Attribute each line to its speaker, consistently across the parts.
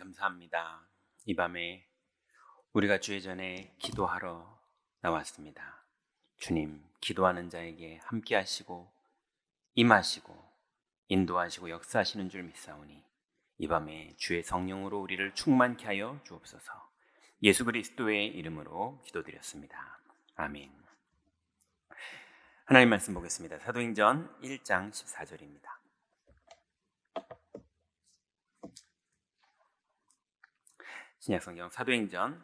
Speaker 1: 감사합니다. 이 밤에 우리가 주의 전에 기도하러 나왔습니다. 주님, 기도하는 자에게 함께 하시고 임하시고 인도하시고 역사하시는 줄 믿사오니 이 밤에 주의 성령으로 우리를 충만케 하여 주옵소서. 예수 그리스도의 이름으로 기도드렸습니다. 아멘. 하나님 말씀 보겠습니다. 사도행전 1장 14절입니다. 신약성경 사도행전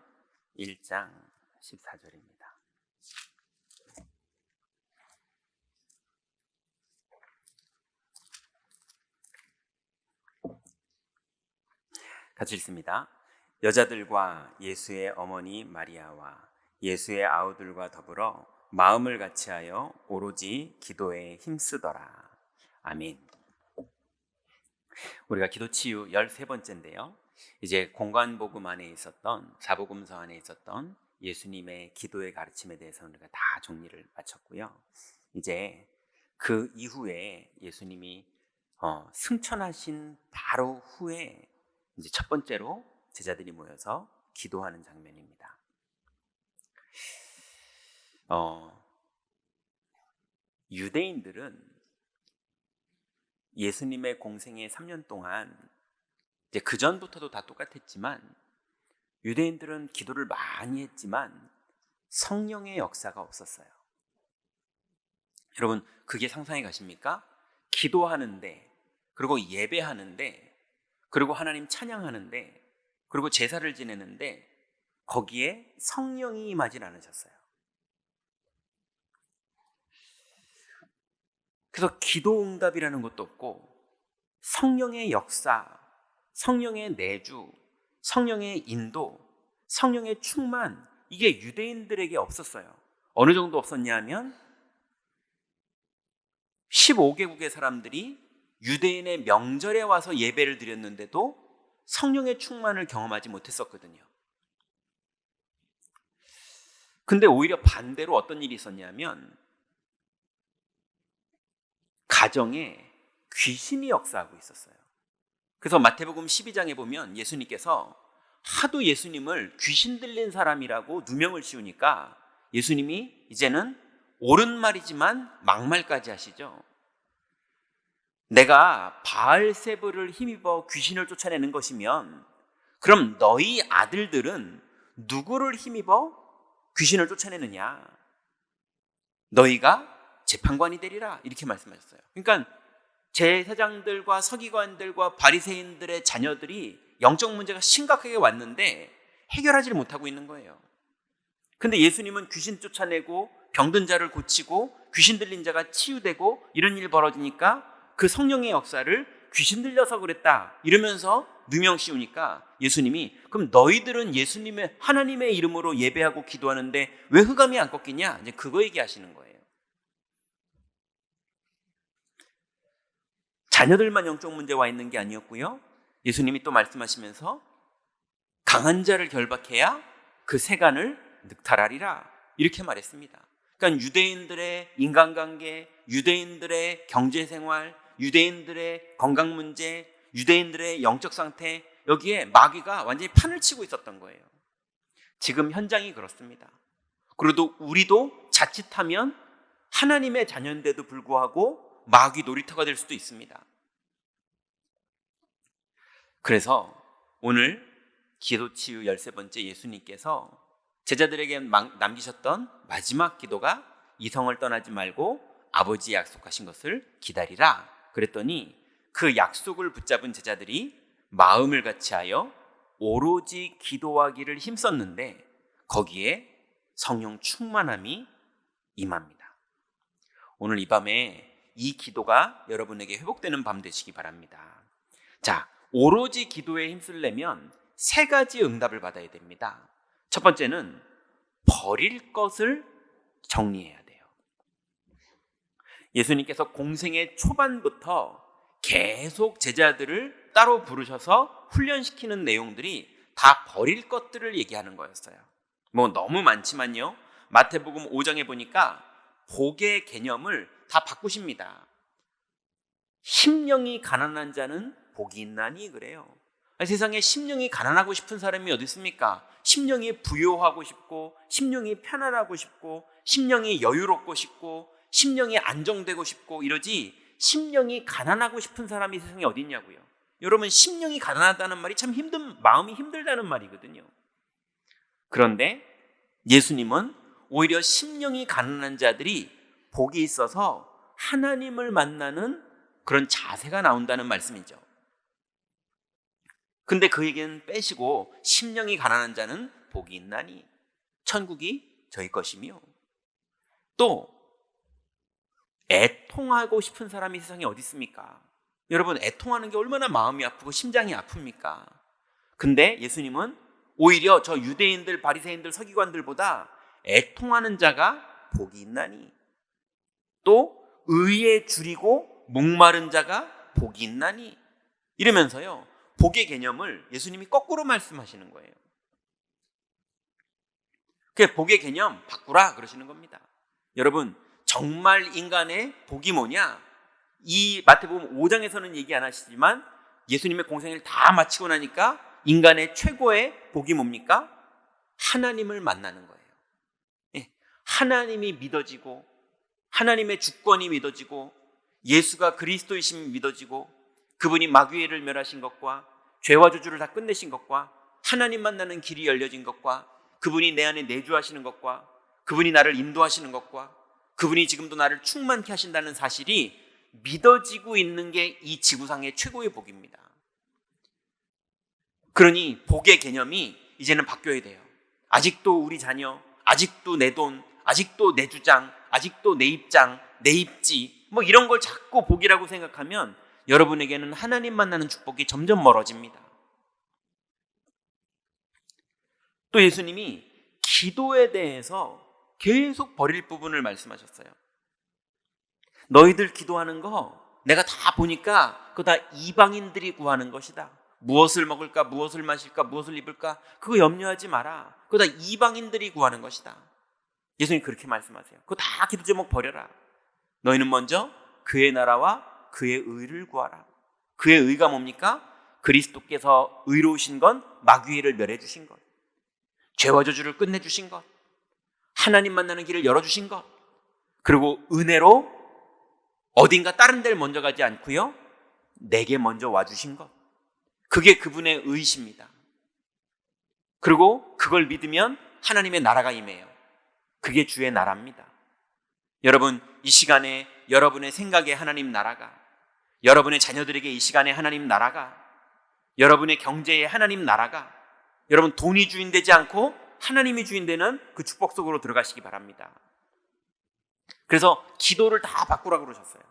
Speaker 1: 1장 14절입니다. 같이 읽습니다. 여자들과 예수의 어머니 마리아와 예수의 아우들과 더불어 마음을 같이하여 오로지 기도에 힘쓰더라. 아멘. 우리가 기도 치유 13번째인데요. 이제 공관복음 안에 있었던 사복음서 안에 있었던 예수님의 기도의 가르침에 대해서 우리가 다 정리를 마쳤고요. 이제 그 이후에 예수님이 어, 승천하신 바로 후에 이제 첫 번째로 제자들이 모여서 기도하는 장면입니다. 어, 유대인들은 예수님의 공생의 3년 동안 이제 그 전부터도 다 똑같았지만 유대인들은 기도를 많이 했지만 성령의 역사가 없었어요. 여러분 그게 상상이 가십니까? 기도하는데 그리고 예배하는데 그리고 하나님 찬양하는데 그리고 제사를 지내는데 거기에 성령이 임하지 않으셨어요. 그래서 기도 응답이라는 것도 없고 성령의 역사, 성령의 내주, 성령의 인도, 성령의 충만 이게 유대인들에게 없었어요. 어느 정도 없었냐 하면 15개국의 사람들이 유대인의 명절에 와서 예배를 드렸는데도 성령의 충만을 경험하지 못했었거든요. 근데 오히려 반대로 어떤 일이 있었냐면 가정에 귀신이 역사하고 있었어요. 그래서 마태복음 12장에 보면 예수님께서 하도 예수님을 귀신 들린 사람이라고 누명을 씌우니까 예수님이 이제는 옳은 말이지만 막말까지 하시죠. 내가 바알세브를 힘입어 귀신을 쫓아내는 것이면 그럼 너희 아들들은 누구를 힘입어 귀신을 쫓아내느냐? 너희가 재판관이 되리라 이렇게 말씀하셨어요. 그러니까 제사장들과 서기관들과 바리새인들의 자녀들이 영적 문제가 심각하게 왔는데 해결하지를 못하고 있는 거예요. 근데 예수님은 귀신 쫓아내고 병든 자를 고치고 귀신 들린 자가 치유되고 이런 일이 벌어지니까 그 성령의 역사를 귀신 들려서 그랬다 이러면서 누명 씌우니까 예수님이 그럼 너희들은 예수님의 하나님의 이름으로 예배하고 기도하는데 왜 흑암이 안 꺾이냐 이제 그거 얘기하시는 거예요. 자녀들만 영적 문제와 있는 게 아니었고요. 예수님이 또 말씀하시면서 강한 자를 결박해야 그 세간을 늑탈하리라 이렇게 말했습니다. 그러니까 유대인들의 인간관계, 유대인들의 경제생활, 유대인들의 건강 문제, 유대인들의 영적 상태 여기에 마귀가 완전히 판을 치고 있었던 거예요. 지금 현장이 그렇습니다. 그래도 우리도 자칫하면 하나님의 자녀인데도 불구하고 마귀 놀이터가 될 수도 있습니다. 그래서 오늘 기도 치유 13번째 예수님께서 제자들에게 남기셨던 마지막 기도가 이성을 떠나지 말고 아버지 약속하신 것을 기다리라. 그랬더니 그 약속을 붙잡은 제자들이 마음을 같이하여 오로지 기도하기를 힘썼는데 거기에 성령 충만함이 임합니다. 오늘 이 밤에 이 기도가 여러분에게 회복되는 밤 되시기 바랍니다. 자, 오로지 기도에 힘쓸려면 세 가지 응답을 받아야 됩니다. 첫 번째는 버릴 것을 정리해야 돼요. 예수님께서 공생의 초반부터 계속 제자들을 따로 부르셔서 훈련시키는 내용들이 다 버릴 것들을 얘기하는 거였어요. 뭐 너무 많지만요. 마태복음 5장에 보니까 복의 개념을 다 바꾸십니다. 심령이 가난한 자는 복이 있나니 그래요. 세상에 심령이 가난하고 싶은 사람이 어디 있습니까? 심령이 부요하고 싶고, 심령이 편안하고 싶고, 심령이 여유롭고 싶고, 심령이 안정되고 싶고 이러지 심령이 가난하고 싶은 사람이 세상에 어디 있냐고요. 여러분 심령이 가난하다는 말이 참 힘든 마음이 힘들다는 말이거든요. 그런데 예수님은 오히려 심령이 가난한 자들이 복이 있어서 하나님을 만나는 그런 자세가 나온다는 말씀이죠. 근데 그 얘기는 빼시고 심령이 가난한 자는 복이 있나니 천국이 저희 것이며 또 애통하고 싶은 사람이 세상에 어디 있습니까? 여러분 애통하는 게 얼마나 마음이 아프고 심장이 아픕니까? 근데 예수님은 오히려 저 유대인들, 바리새인들, 서기관들보다 애통하는 자가 복이 있나니 또 의에 줄이고 목마른 자가 복이 있나니 이러면서요 복의 개념을 예수님이 거꾸로 말씀하시는 거예요. 그 복의 개념 바꾸라 그러시는 겁니다. 여러분 정말 인간의 복이 뭐냐? 이 마태복음 5장에서는 얘기 안 하시지만 예수님의 공생을 다 마치고 나니까 인간의 최고의 복이 뭡니까? 하나님을 만나는 거예요. 예, 하나님이 믿어지고 하나님의 주권이 믿어지고 예수가 그리스도이심이 믿어지고 그분이 마귀를 멸하신 것과 죄와 저주를 다 끝내신 것과 하나님 만나는 길이 열려진 것과 그분이 내 안에 내주하시는 것과 그분이 나를 인도하시는 것과 그분이 지금도 나를 충만케 하신다는 사실이 믿어지고 있는 게 이 지구상의 최고의 복입니다. 그러니 복의 개념이 이제는 바뀌어야 돼요. 아직도 우리 자녀, 아직도 내 돈, 아직도 내 주장, 아직도 내 입장, 내 입지, 뭐 이런 걸 자꾸 복이라고 생각하면 여러분에게는 하나님 만나는 축복이 점점 멀어집니다. 또 예수님이 기도에 대해서 계속 버릴 부분을 말씀하셨어요. 너희들 기도하는 거 내가 다 보니까 그거 다 이방인들이 구하는 것이다. 무엇을 먹을까, 무엇을 마실까, 무엇을 입을까, 그거 염려하지 마라. 그거 다 이방인들이 구하는 것이다. 예수님 그렇게 말씀하세요. 그거 다 기도 제목 버려라. 너희는 먼저 그의 나라와 그의 의를 구하라. 그의 의가 뭡니까? 그리스도께서 의로우신 건 마귀를 멸해 주신 것. 죄와 저주를 끝내 주신 것. 하나님 만나는 길을 열어 주신 것. 그리고 은혜로 어딘가 다른 데를 먼저 가지 않고요. 내게 먼저 와 주신 것. 그게 그분의 의십니다. 그리고 그걸 믿으면 하나님의 나라가 임해요. 그게 주의 나라입니다. 여러분, 이 시간에 여러분의 생각에 하나님 나라가, 여러분의 자녀들에게 이 시간에 하나님 나라가, 여러분의 경제에 하나님 나라가, 여러분 돈이 주인 되지 않고 하나님이 주인 되는 그 축복 속으로 들어가시기 바랍니다. 그래서 기도를 다 바꾸라고 그러셨어요.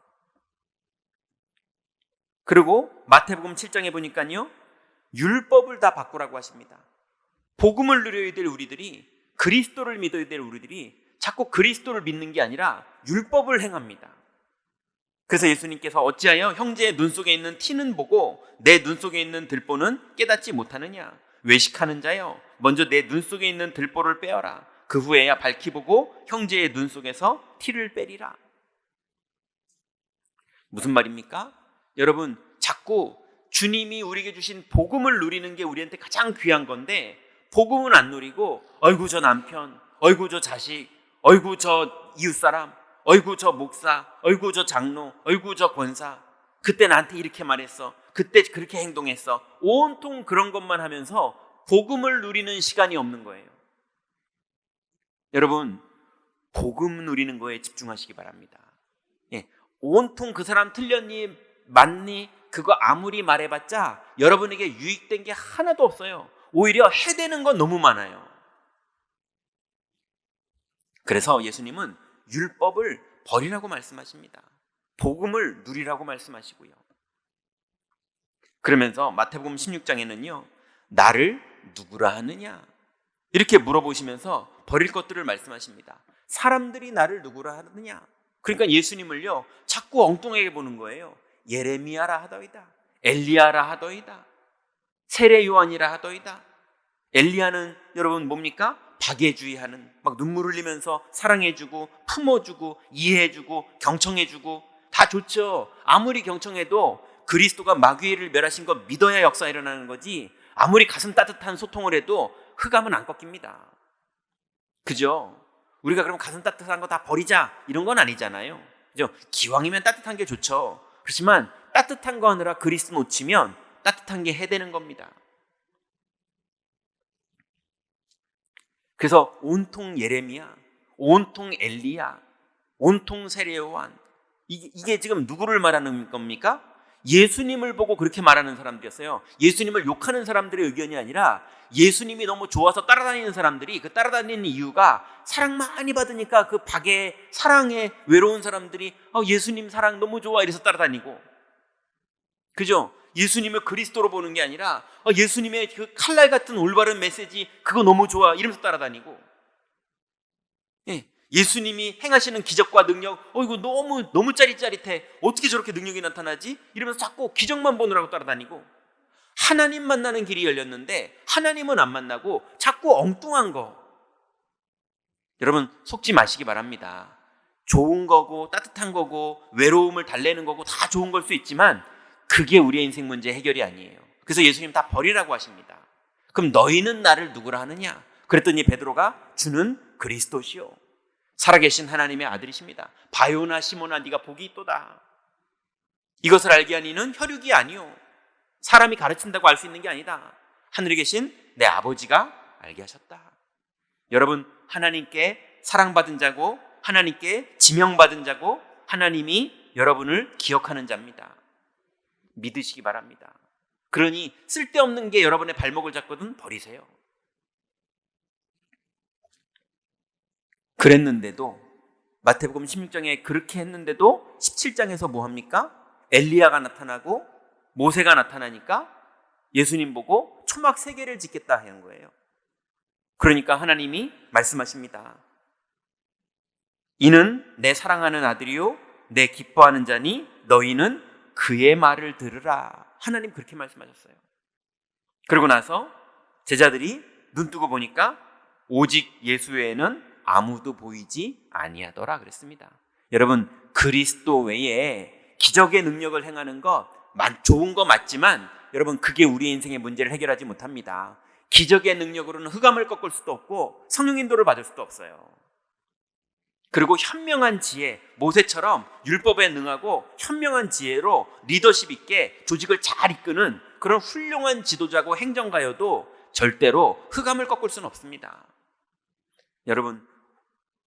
Speaker 1: 그리고 마태복음 7장에 보니까요. 율법을 다 바꾸라고 하십니다. 복음을 누려야 될 우리들이 그리스도를 믿어야 될 우리들이 자꾸 그리스도를 믿는 게 아니라 율법을 행합니다. 그래서 예수님께서 어찌하여 형제의 눈 속에 있는 티는 보고 내 눈 속에 있는 들보는 깨닫지 못하느냐? 외식하는 자여, 먼저 내 눈 속에 있는 들보를 빼어라. 그 후에야 밝히 보고 형제의 눈 속에서 티를 빼리라. 무슨 말입니까? 여러분, 자꾸 주님이 우리에게 주신 복음을 누리는 게 우리한테 가장 귀한 건데, 복음은 안 누리고, 어이구, 저 남편, 어이구, 저 자식, 어이구, 저 이웃 사람, 어이구, 저 목사, 어이구, 저 장로, 어이구, 저 권사. 그때 나한테 이렇게 말했어. 그때 그렇게 행동했어. 온통 그런 것만 하면서 복음을 누리는 시간이 없는 거예요. 여러분, 복음 누리는 거에 집중하시기 바랍니다. 예, 온통 그 사람 틀렸니, 맞니, 그거 아무리 말해봤자 여러분에게 유익된 게 하나도 없어요. 오히려 해대는 건 너무 많아요. 그래서 예수님은 율법을 버리라고 말씀하십니다. 복음을 누리라고 말씀하시고요. 그러면서 마태복음 16장에는요, 나를 누구라 하느냐? 이렇게 물어보시면서 버릴 것들을 말씀하십니다. 사람들이 나를 누구라 하느냐? 그러니까 예수님을요, 자꾸 엉뚱하게 보는 거예요. 예레미야라 하더이다. 엘리야라 하더이다. 세례 요한이라 하더이다. 엘리야는 여러분 뭡니까? 박애주의하는 막 눈물 흘리면서 사랑해주고 품어주고 이해해주고 경청해주고 다 좋죠. 아무리 경청해도 그리스도가 마귀를 멸하신 거 믿어야 역사 일어나는 거지 아무리 가슴 따뜻한 소통을 해도 흑암은 안 꺾입니다. 그죠? 우리가 그럼 가슴 따뜻한 거 다 버리자 이런 건 아니잖아요. 그죠? 기왕이면 따뜻한 게 좋죠. 그렇지만 따뜻한 거 하느라 그리스도 놓치면 따뜻한 게 해되는 겁니다. 그래서 온통 예레미야, 온통 엘리야, 온통 세례요한 이게, 지금 누구를 말하는 겁니까? 예수님을 보고 그렇게 말하는 사람들이었어요. 예수님을 욕하는 사람들의 의견이 아니라 예수님이 너무 좋아서 따라다니는 사람들이 그 따라다니는 이유가 사랑 많이 받으니까 그 박에 사랑에 외로운 사람들이 어, 예수님 사랑 너무 좋아 이래서 따라다니고 그죠? 예수님을 그리스도로 보는 게 아니라 어, 예수님의 그 칼날 같은 올바른 메시지 그거 너무 좋아 이러면서 따라다니고. 예, 예수님이 행하시는 기적과 능력 어 이거 너무 너무 짜릿짜릿해. 어떻게 저렇게 능력이 나타나지? 이러면서 자꾸 기적만 보느라고 따라다니고. 하나님 만나는 길이 열렸는데 하나님은 안 만나고 자꾸 엉뚱한 거. 여러분 속지 마시기 바랍니다. 좋은 거고 따뜻한 거고 외로움을 달래는 거고 다 좋은 걸 수 있지만 그게 우리의 인생 문제 해결이 아니에요 그래서 예수님 다 버리라고 하십니다 그럼 너희는 나를 누구라 하느냐 그랬더니 베드로가 주는 그리스도시요 살아계신 하나님의 아들이십니다. 바요나 시모나 네가 복이 있도다. 이것을 알게 하니는 혈육이 아니요. 사람이 가르친다고 알 수 있는 게 아니다. 하늘에 계신 내 아버지가 알게 하셨다. 여러분 하나님께 사랑받은 자고 하나님께 지명받은 자고 하나님이 여러분을 기억하는 자입니다. 믿으시기 바랍니다. 그러니 쓸데없는 게 여러분의 발목을 잡거든 버리세요. 그랬는데도 마태복음 16장에 그렇게 했는데도 17장에서 뭐 합니까? 엘리야가 나타나고 모세가 나타나니까 예수님 보고 초막 세 개를 짓겠다 하는 거예요. 그러니까 하나님이 말씀하십니다. 이는 내 사랑하는 아들이요 내 기뻐하는 자니 너희는 그의 말을 들으라. 하나님 그렇게 말씀하셨어요. 그러고 나서 제자들이 눈 뜨고 보니까 오직 예수 외에는 아무도 보이지 아니하더라 그랬습니다. 여러분 그리스도 외에 기적의 능력을 행하는 것 좋은 거 맞지만 여러분 그게 우리 인생의 문제를 해결하지 못합니다. 기적의 능력으로는 흑암을 꺾을 수도 없고 성령 인도를 받을 수도 없어요. 그리고 현명한 지혜, 모세처럼 율법에 능하고 현명한 지혜로 리더십 있게 조직을 잘 이끄는 그런 훌륭한 지도자고 행정가여도 절대로 흑암을 꺾을 수는 없습니다. 여러분,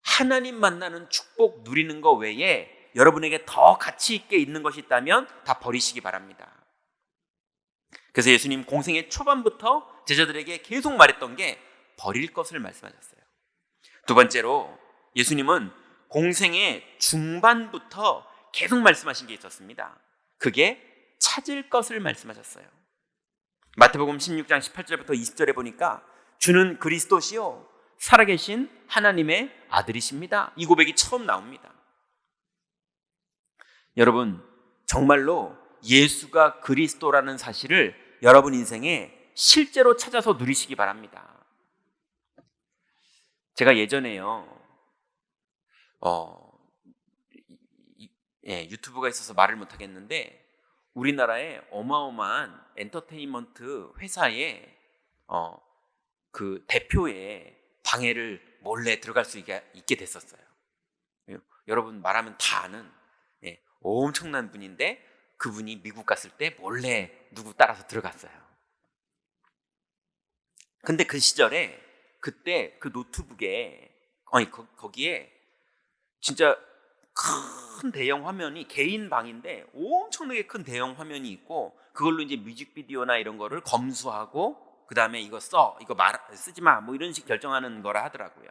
Speaker 1: 하나님 만나는 축복 누리는 것 외에 여러분에게 더 가치 있게 있는 것이 있다면 다 버리시기 바랍니다. 그래서 예수님 공생의 초반부터 제자들에게 계속 말했던 게 버릴 것을 말씀하셨어요. 두 번째로 예수님은 공생의 중반부터 계속 말씀하신 게 있었습니다. 그게 찾을 것을 말씀하셨어요. 마태복음 16장 18절부터 20절에 보니까 주는 그리스도시요 살아계신 하나님의 아들이십니다. 이 고백이 처음 나옵니다. 여러분, 정말로 예수가 그리스도라는 사실을 여러분 인생에 실제로 찾아서 누리시기 바랍니다. 제가 예전에요, 어, 예, 유튜브가 있어서 말을 못 하겠는데, 우리나라의 어마어마한 엔터테인먼트 회사의 어, 그 대표의 방해를 몰래 들어갈 수 있게 됐었어요. 여러분 말하면 다 아는 예, 엄청난 분인데 그분이 미국 갔을 때 몰래 누구 따라서 들어갔어요. 근데 그 시절에 그때 그 노트북에 아니 거, 거기에 진짜 큰 대형 화면이 개인 방인데 엄청나게 큰 대형 화면이 있고 그걸로 이제 뮤직비디오나 이런 거를 검수하고 그 다음에 이거 써, 이거 말, 쓰지 마, 뭐 이런 식 결정하는 거라 하더라고요.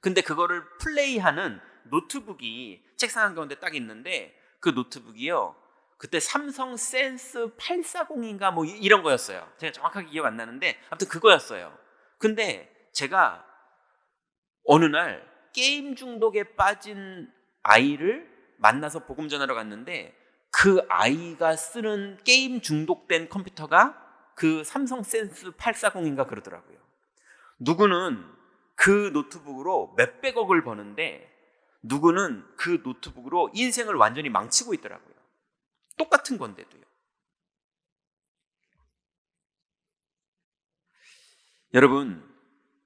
Speaker 1: 근데 그거를 플레이하는 노트북이 책상 한 가운데 딱 있는데 그 노트북이요. 그때 삼성 센스 840인가 뭐 이런 거였어요. 제가 정확하게 기억 안 나는데 아무튼 그거였어요. 근데 제가 어느 날 게임 중독에 빠진 아이를 만나서 복음 전하러 갔는데 그 아이가 쓰는 게임 중독된 컴퓨터가 그 삼성 센스 840인가 그러더라고요. 누구는 그 노트북으로 몇백억을 버는데 누구는 그 노트북으로 인생을 완전히 망치고 있더라고요. 똑같은 건데도요. 여러분,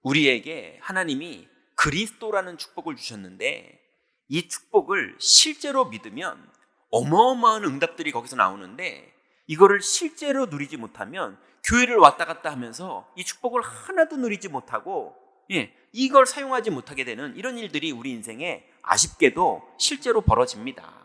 Speaker 1: 우리에게 하나님이 그리스도라는 축복을 주셨는데 이 축복을 실제로 믿으면 어마어마한 응답들이 거기서 나오는데 이거를 실제로 누리지 못하면 교회를 왔다 갔다 하면서 이 축복을 하나도 누리지 못하고 예, 이걸 사용하지 못하게 되는 이런 일들이 우리 인생에 아쉽게도 실제로 벌어집니다.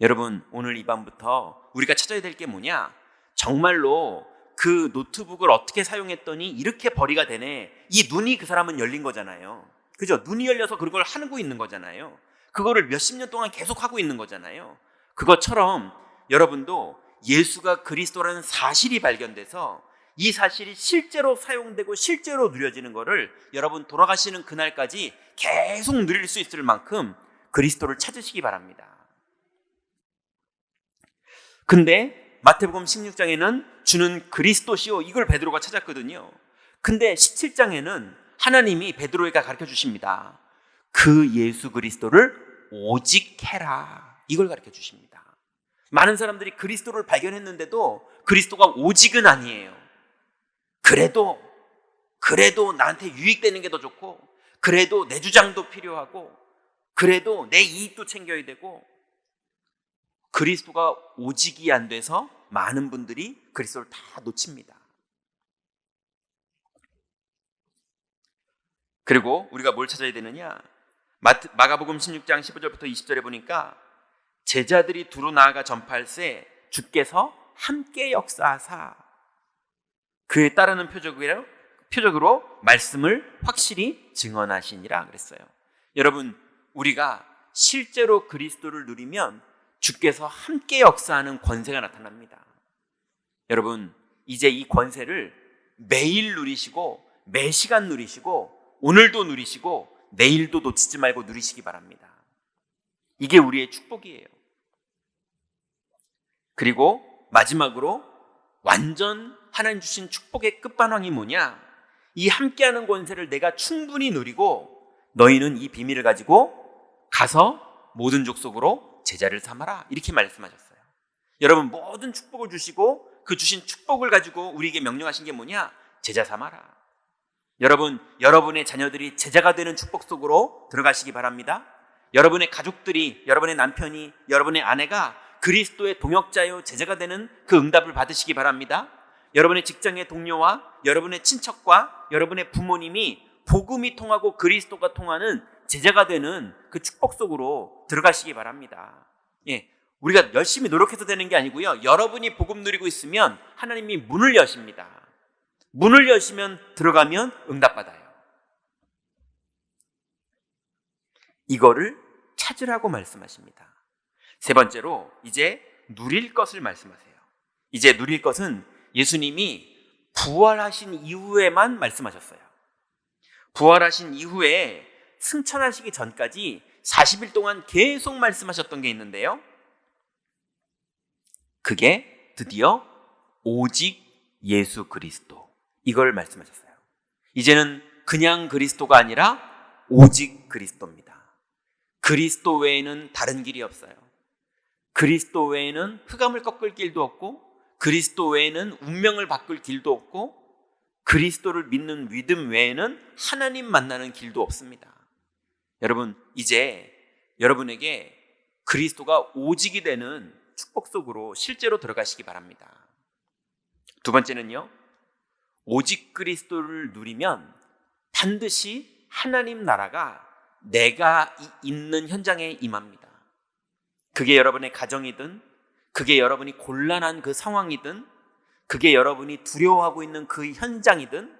Speaker 1: 여러분, 오늘 이 밤부터 우리가 찾아야 될 게 뭐냐? 정말로 그 노트북을 어떻게 사용했더니 이렇게 벌이가 되네. 이 눈이 그 사람은 열린 거잖아요. 그죠? 눈이 열려서 그걸 하고 있는 거잖아요. 그거를 몇십 년 동안 계속 하고 있는 거잖아요. 그것처럼 여러분도 예수가 그리스도라는 사실이 발견돼서 이 사실이 실제로 사용되고 실제로 누려지는 것을 여러분 돌아가시는 그날까지 계속 누릴 수 있을 만큼 그리스도를 찾으시기 바랍니다. 근데 마태복음 16장에는 주는 그리스도시요 이걸 베드로가 찾았거든요. 근데 17장에는 하나님이 베드로에게 가르쳐 주십니다. 그 예수 그리스도를 오직 해라. 이걸 가르쳐 주십니다. 많은 사람들이 그리스도를 발견했는데도 그리스도가 오직은 아니에요. 그래도 그래도 나한테 유익되는 게 더 좋고 그래도 내 주장도 필요하고 그래도 내 이익도 챙겨야 되고 그리스도가 오직이 안 돼서 많은 분들이 그리스도를 다 놓칩니다. 그리고 우리가 뭘 찾아야 되느냐? 마가복음 16장 15절부터 20절에 보니까 제자들이 두루 나아가 전파할새 주께서 함께 역사하사 그에 따르는 표적으로, 표적으로 말씀을 확실히 증언하시니라 그랬어요. 여러분, 우리가 실제로 그리스도를 누리면 주께서 함께 역사하는 권세가 나타납니다. 여러분, 이제 이 권세를 매일 누리시고 매 시간 누리시고 오늘도 누리시고 내일도 놓치지 말고 누리시기 바랍니다. 이게 우리의 축복이에요. 그리고 마지막으로 완전 하나님 주신 축복의 끝판왕이 뭐냐? 이 함께하는 권세를 내가 충분히 누리고 너희는 이 비밀을 가지고 가서 모든 족속으로 제자를 삼아라. 이렇게 말씀하셨어요. 여러분 모든 축복을 주시고 그 주신 축복을 가지고 우리에게 명령하신 게 뭐냐? 제자 삼아라. 여러분, 여러분의 자녀들이 제자가 되는 축복 속으로 들어가시기 바랍니다. 여러분의 가족들이, 여러분의 남편이, 여러분의 아내가 그리스도의 동역자요 제자가 되는 그 응답을 받으시기 바랍니다. 여러분의 직장의 동료와 여러분의 친척과 여러분의 부모님이 복음이 통하고 그리스도가 통하는 제자가 되는 그 축복 속으로 들어가시기 바랍니다. 예. 우리가 열심히 노력해서 되는 게 아니고요. 여러분이 복음 누리고 있으면 하나님이 문을 여십니다. 문을 여시면 들어가면 응답받아요. 이거를 찾으라고 말씀하십니다. 세 번째로 이제 누릴 것을 말씀하세요. 이제 누릴 것은 예수님이 부활하신 이후에만 말씀하셨어요. 부활하신 이후에 승천하시기 전까지 40일 동안 계속 말씀하셨던 게 있는데요. 그게 드디어 오직 예수 그리스도. 이걸 말씀하셨어요. 이제는 그냥 그리스도가 아니라 오직 그리스도입니다. 그리스도 외에는 다른 길이 없어요. 그리스도 외에는 흑암을 꺾을 길도 없고 그리스도 외에는 운명을 바꿀 길도 없고 그리스도를 믿는 믿음 외에는 하나님 만나는 길도 없습니다. 여러분, 이제 여러분에게 그리스도가 오직이 되는 축복 속으로 실제로 들어가시기 바랍니다. 두 번째는요, 오직 그리스도를 누리면 반드시 하나님 나라가 내가 있는 현장에 임합니다. 그게 여러분의 가정이든, 그게 여러분이 곤란한 그 상황이든, 그게 여러분이 두려워하고 있는 그 현장이든,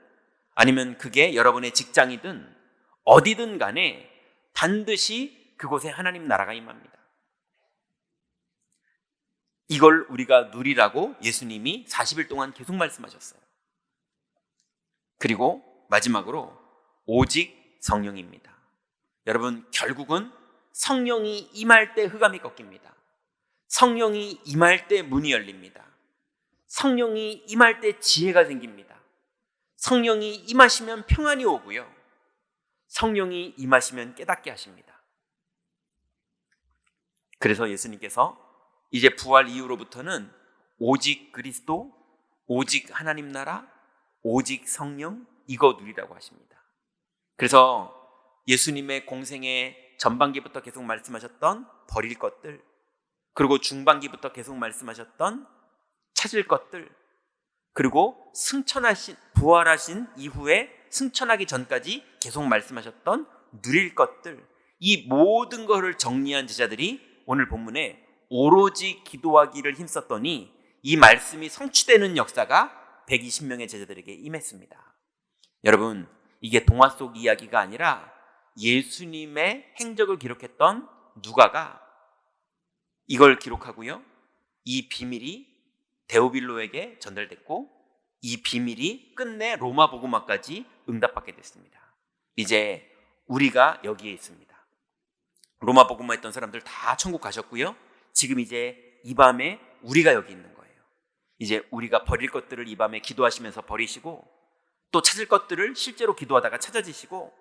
Speaker 1: 아니면 그게 여러분의 직장이든, 어디든 간에 반드시 그곳에 하나님 나라가 임합니다. 이걸 우리가 누리라고 예수님이 40일 동안 계속 말씀하셨어요. 그리고 마지막으로 오직 성령입니다. 여러분, 결국은 성령이 임할 때 흑암이 꺾입니다. 성령이 임할 때 문이 열립니다. 성령이 임할 때 지혜가 생깁니다. 성령이 임하시면 평안이 오고요. 성령이 임하시면 깨닫게 하십니다. 그래서 예수님께서 이제 부활 이후로부터는 오직 그리스도, 오직 하나님 나라, 오직 성령, 이거 누리라고 하십니다. 그래서 예수님의 공생의 전반기부터 계속 말씀하셨던 버릴 것들, 그리고 중반기부터 계속 말씀하셨던 찾을 것들, 그리고 승천하신, 부활하신 이후에 승천하기 전까지 계속 말씀하셨던 누릴 것들, 이 모든 것을 정리한 제자들이 오늘 본문에 오로지 기도하기를 힘썼더니 이 말씀이 성취되는 역사가 120명의 제자들에게 임했습니다. 여러분, 이게 동화 속 이야기가 아니라 예수님의 행적을 기록했던 누가가 이걸 기록하고요. 이 비밀이 데오빌로에게 전달됐고 이 비밀이 끝내 로마 복음화까지 응답받게 됐습니다. 이제 우리가 여기에 있습니다. 로마 복음화 했던 사람들 다 천국 가셨고요. 지금 이제 이 밤에 우리가 여기 있는. 이제 우리가 버릴 것들을 이 밤에 기도하시면서 버리시고 또 찾을 것들을 실제로 기도하다가 찾아지시고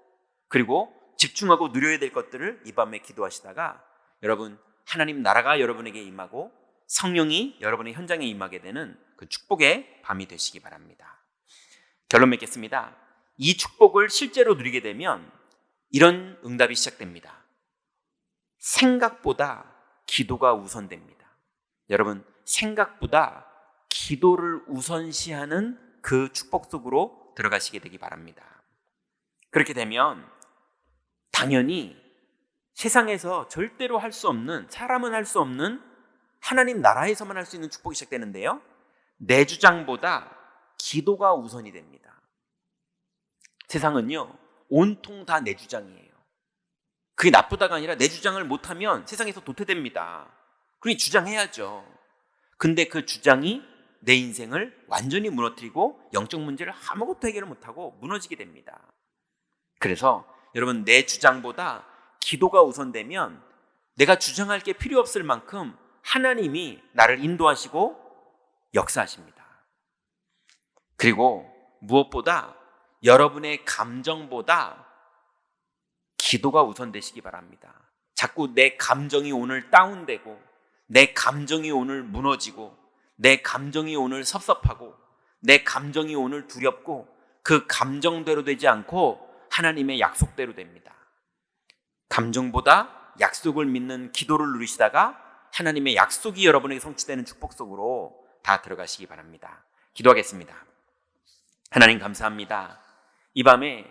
Speaker 1: 그리고 집중하고 누려야 될 것들을 이 밤에 기도하시다가 여러분 하나님 나라가 여러분에게 임하고 성령이 여러분의 현장에 임하게 되는 그 축복의 밤이 되시기 바랍니다. 결론 맺겠습니다. 이 축복을 실제로 누리게 되면 이런 응답이 시작됩니다. 생각보다 기도가 우선됩니다. 여러분, 생각보다 기도를 우선시하는 그 축복 속으로 들어가시게 되기 바랍니다. 그렇게 되면 당연히 세상에서 절대로 할 수 없는, 사람은 할 수 없는 하나님 나라에서만 할 수 있는 축복이 시작되는데요. 내 주장보다 기도가 우선이 됩니다. 세상은요, 온통 다 내 주장이에요. 그게 나쁘다가 아니라 내 주장을 못하면 세상에서 도태됩니다. 그러니 주장해야죠. 근데 그 주장이 내 인생을 완전히 무너뜨리고 영적 문제를 아무것도 해결을 못하고 무너지게 됩니다. 그래서 여러분 내 주장보다 기도가 우선되면 내가 주장할 게 필요 없을 만큼 하나님이 나를 인도하시고 역사하십니다. 그리고 무엇보다 여러분의 감정보다 기도가 우선되시기 바랍니다. 자꾸 내 감정이 오늘 다운되고 내 감정이 오늘 무너지고 내 감정이 오늘 섭섭하고 내 감정이 오늘 두렵고 그 감정대로 되지 않고 하나님의 약속대로 됩니다. 감정보다 약속을 믿는 기도를 누리시다가 하나님의 약속이 여러분에게 성취되는 축복 속으로 다 들어가시기 바랍니다. 기도하겠습니다. 하나님 감사합니다. 이 밤에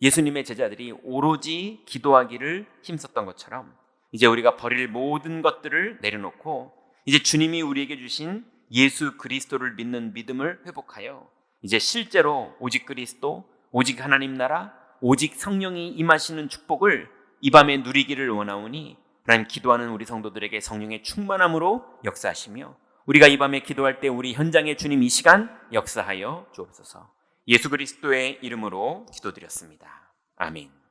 Speaker 1: 예수님의 제자들이 오로지 기도하기를 힘썼던 것처럼 이제 우리가 버릴 모든 것들을 내려놓고 이제 주님이 우리에게 주신 예수 그리스도를 믿는 믿음을 회복하여 이제 실제로 오직 그리스도, 오직 하나님 나라, 오직 성령이 임하시는 축복을 이 밤에 누리기를 원하오니 하나님 기도하는 우리 성도들에게 성령의 충만함으로 역사하시며 우리가 이 밤에 기도할 때 우리 현장에 주님 이 시간 역사하여 주옵소서. 예수 그리스도의 이름으로 기도드렸습니다. 아멘.